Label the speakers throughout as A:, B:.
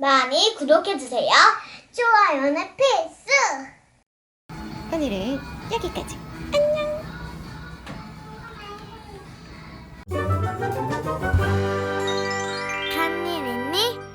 A: 많이 구독해주세요. 좋아요는 필수!
B: 오늘은 여기까지.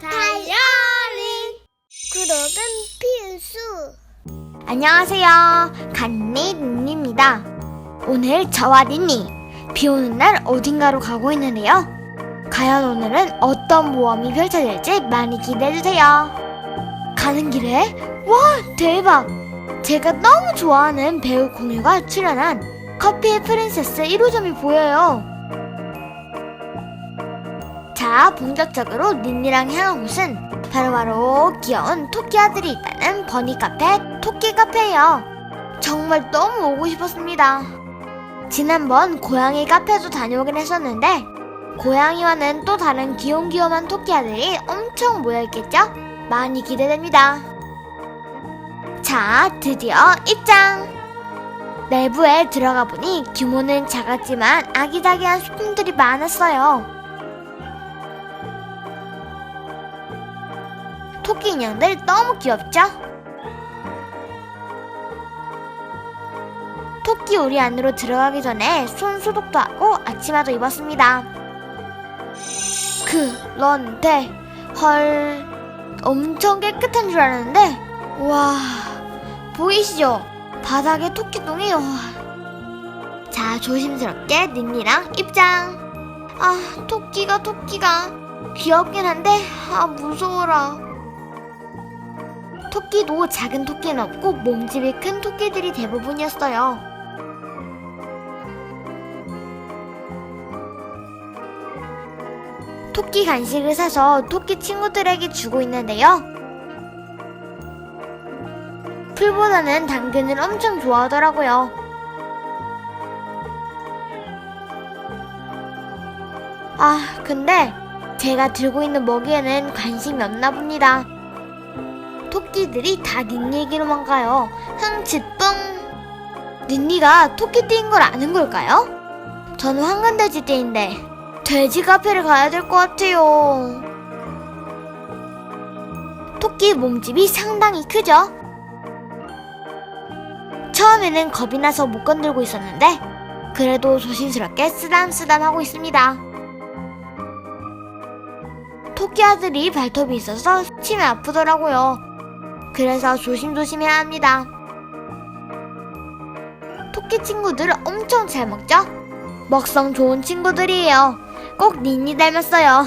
A: 다이어리 구독은 필수
B: 안녕하세요. 간니니입니다. 오늘 저와 니니 비 오는 날 어딘가로 가고 있는데요. 과연 오늘은 어떤 모험이 펼쳐질지 많이 기대해주세요. 가는 길에 와 대박! 제가 너무 좋아하는 배우 공유가 출연한 커피의 프린세스 1호점이 보여요. 자, 본격적으로 닌니랑 향한 곳은 바로 바로 귀여운 토끼 아들이 있다는 버니 카페 토끼 카페예요. 정말 너무 오고 싶었습니다. 지난번 고양이 카페도 다녀오긴 했었는데 고양이와는 또 다른 귀염귀염한 토끼 아들이 엄청 모여있겠죠? 많이 기대됩니다. 자, 드디어 입장! 내부에 들어가 보니 규모는 작았지만 아기자기한 소품들이 많았어요. 토끼 인형들 너무 귀엽죠? 토끼 우리 안으로 들어가기 전에 손 소독도 하고 아침화도 입었습니다. 그런데 헐 엄청 깨끗한 줄 알았는데 와 보이시죠? 바닥에 토끼똥이 와. 자 조심스럽게 닌니랑 입장. 아 토끼가 토끼가 귀엽긴 한데 아 무서워라. 토끼도 작은 토끼는 없고 몸집이 큰 토끼들이 대부분이었어요. 토끼 간식을 사서 토끼 친구들에게 주고 있는데요. 풀보다는 당근을 엄청 좋아하더라고요. 아, 근데 제가 들고 있는 먹이에는 관심이 없나 봅니다. 토끼들이 다 닌니 얘기로만 가요. 흥칫뿡. 닌니가 토끼띠인 걸 아는 걸까요? 저는 황금돼지 띠인데 돼지 카페를 가야 될 것 같아요. 토끼 몸집이 상당히 크죠? 처음에는 겁이 나서 못 건들고 있었는데 그래도 조심스럽게 쓰담쓰담 하고 있습니다. 토끼 아들이 발톱이 있어서 치면 아프더라고요. 그래서 조심조심 해야 합니다. 토끼 친구들 엄청 잘 먹죠? 먹성 좋은 친구들이에요. 꼭 니니 닮았어요.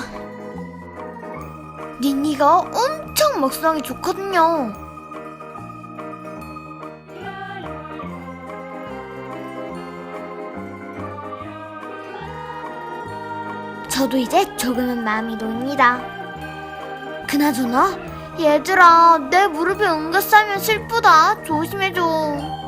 B: 니니가 엄청 먹성이 좋거든요. 저도 이제 조금은 마음이 놓입니다. 그나저나 얘들아 내 무릎에 응가 싸면 슬프다 조심해줘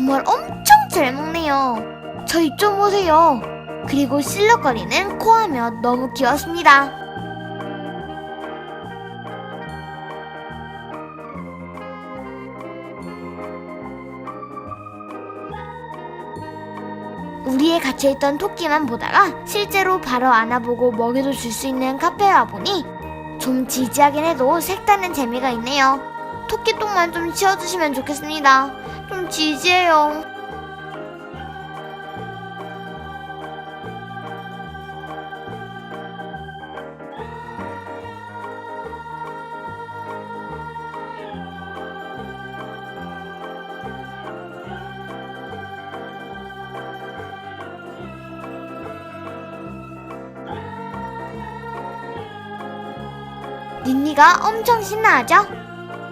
B: 정말 엄청 잘 먹네요 저입좀 보세요 그리고 실룩거리는 코하며 너무 귀엽습니다 우리에 갇혀있던 토끼만 보다가 실제로 바로 안아보고 먹이도 줄 수 있는 카페에 와보니 좀 지지하긴 해도 색다른 재미가 있네요. 토끼똥만 좀 치워주시면 좋겠습니다. 좀 지지해요. 닌니가 엄청 신나하죠?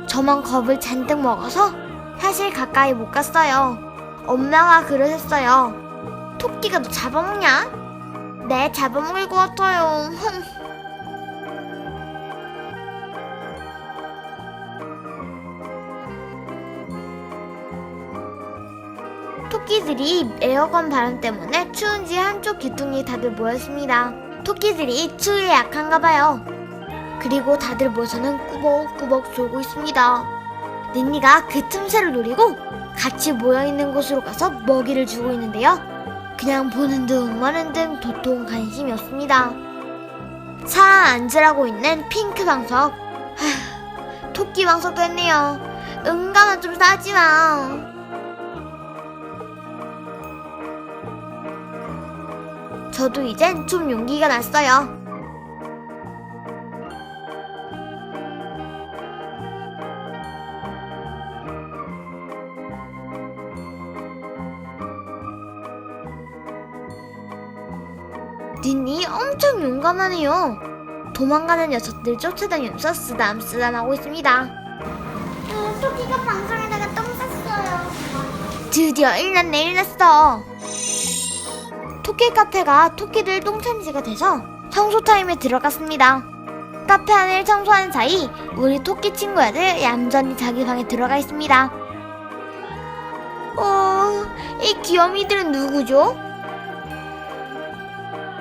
B: 저만 겁을 잔뜩 먹어서 사실 가까이 못 갔어요. 엄마가 그러셨어요. 토끼가 너 잡아먹냐? 네, 잡아먹을 것 같아요. 토끼들이 에어컨 바람 때문에 추운지 한쪽 귀퉁이 다들 모였습니다. 토끼들이 추위에 약한가 봐요. 그리고 다들 모여서는 꾸벅꾸벅 졸고 있습니다. 닌니가 그 틈새를 노리고 같이 모여있는 곳으로 가서 먹이를 주고 있는데요. 그냥 보는 듯 마는 듯 도통 관심이 없습니다. 차 앉으라고 있는 핑크 방석. 하, 토끼 방석도 했네요. 응가만 좀 싸지 마. 저도 이젠 좀 용기가 났어요. 엄청 용감하네요. 도망가는 녀석들 쫓아다니면서 쓰담쓰담하고 있습니다.
A: 어, 토끼가 방송에다가 똥 쌌어요.
B: 드디어 일났네 일났어. 토끼 카페가 토끼들 똥찬지가 돼서 청소 타임에 들어갔습니다. 카페 안을 청소하는 사이 우리 토끼 친구야들 얌전히 자기 방에 들어가 있습니다. 어, 이 귀요미들은 누구죠?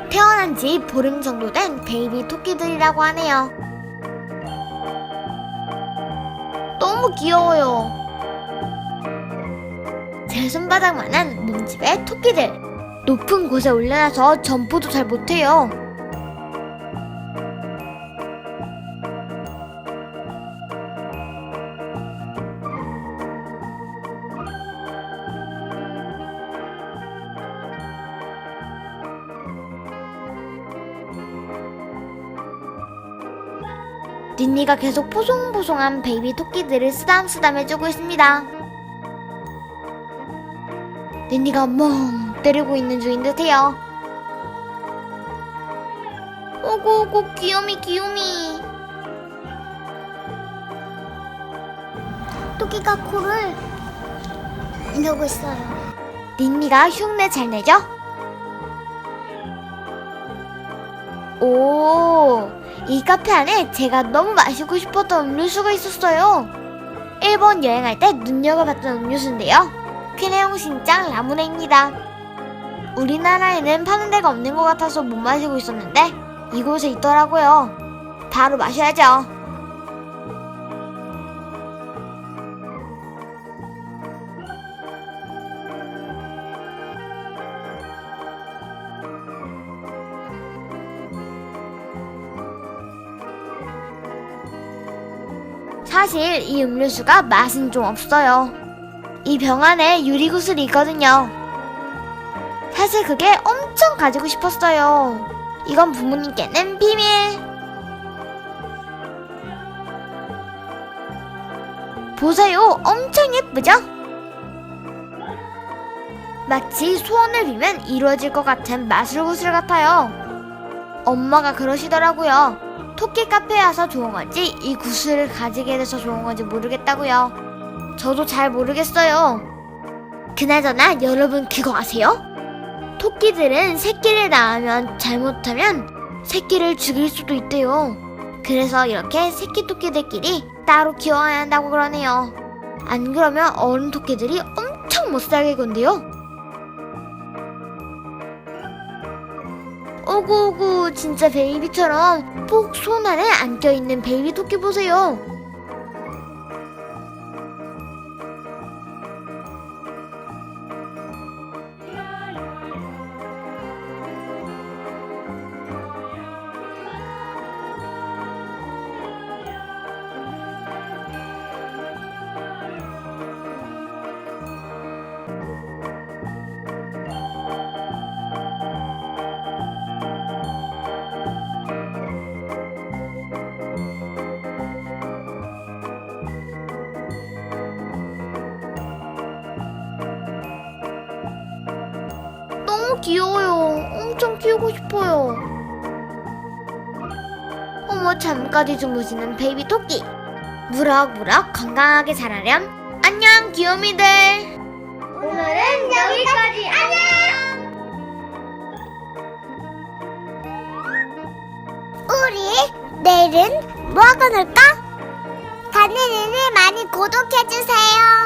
B: 태어난 지 보름 정도 된 베이비 토끼들이라고 하네요. 너무 귀여워요. 제 손바닥만한 몸집의 토끼들. 높은 곳에 올려놔서 점프도 잘 못해요. 닌니가 계속 포송포송한 베이비 토끼들을 쓰담쓰담 해주고 있습니다. 닌니가 멍 때리고 있는 중인 듯해요. 오고 오고 귀요미 귀요미.
A: 토끼가 코를 내고 있어요.
B: 닌니가 흉내 잘 내죠? 오, 이 카페 안에 제가 너무 마시고 싶었던 음료수가 있었어요. 일본 여행할 때 눈여겨봤던 음료수인데요. 쾌내용 신짱 라무네입니다. 우리나라에는 파는 데가 없는 것 같아서 못 마시고 있었는데 이곳에 있더라고요. 바로 마셔야죠. 사실 이 음료수가 맛은 좀 없어요. 이 병 안에 유리구슬이 있거든요. 사실 그게 엄청 가지고 싶었어요. 이건 부모님께는 비밀. 보세요. 엄청 예쁘죠? 마치 소원을 빌면 이루어질 것 같은 마술구슬 같아요. 엄마가 그러시더라고요. 토끼 카페에 와서 좋은 건지 이 구슬을 가지게 돼서 좋은 건지 모르겠다고요. 저도 잘 모르겠어요. 그나저나 여러분 그거 아세요? 토끼들은 새끼를 낳으면 잘못하면 새끼를 죽일 수도 있대요. 그래서 이렇게 새끼 토끼들끼리 따로 키워야 한다고 그러네요. 안 그러면 어른 토끼들이 엄청 못 살게 건데요. 오구오구 진짜 베이비처럼 꼭손 안에 안겨있는 베이비 토끼 보세요. 귀여워요. 엄청 키우고 싶어요. 어머 잠까지 주무시는 베이비 토끼. 무럭무럭 건강하게 자라렴. 안녕 귀요미들.
A: 오늘은 여기까지. 안녕. 우리 내일은 뭐 하고 놀까? 다니는을 많이 구독해주세요.